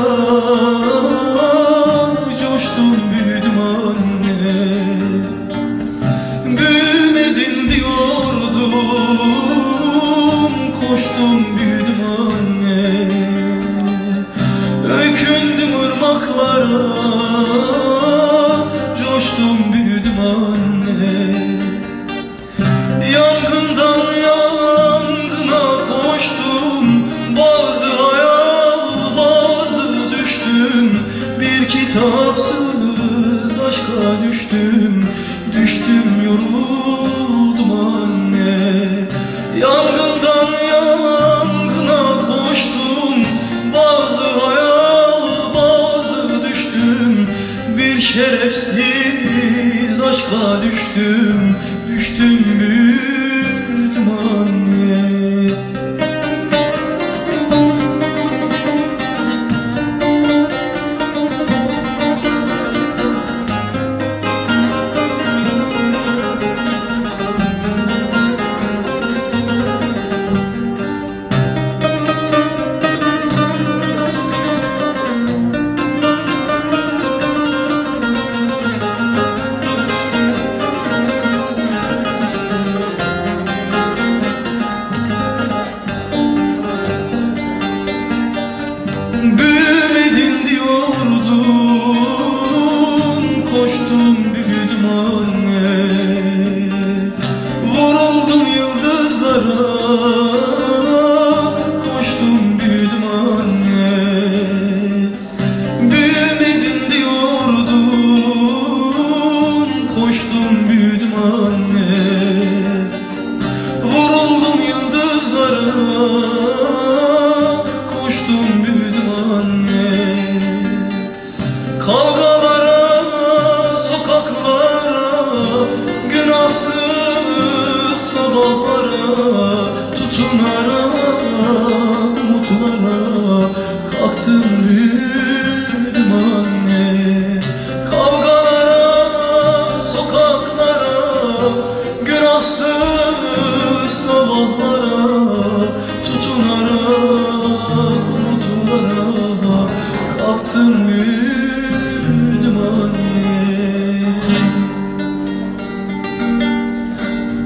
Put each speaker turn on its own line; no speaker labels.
Oh. Yangından koştum. Bazı hayal bazı düştüm. Bir şerefsiz aşka düştüm. Düştüm büyük Büyümedin diyordun Koştum büyüdüm anne. Vuruldum yıldızlara Koştum büyüdüm anne. Büyümedin diyordun Koştum büyüdüm anne. Vuruldum yıldızlara Tutunarak, mutlarak kalktım büyüdüm anne. Kavgalara, sokaklara, günahsız sabahlara Tutunarak, mutlarak kalktım büyüdüm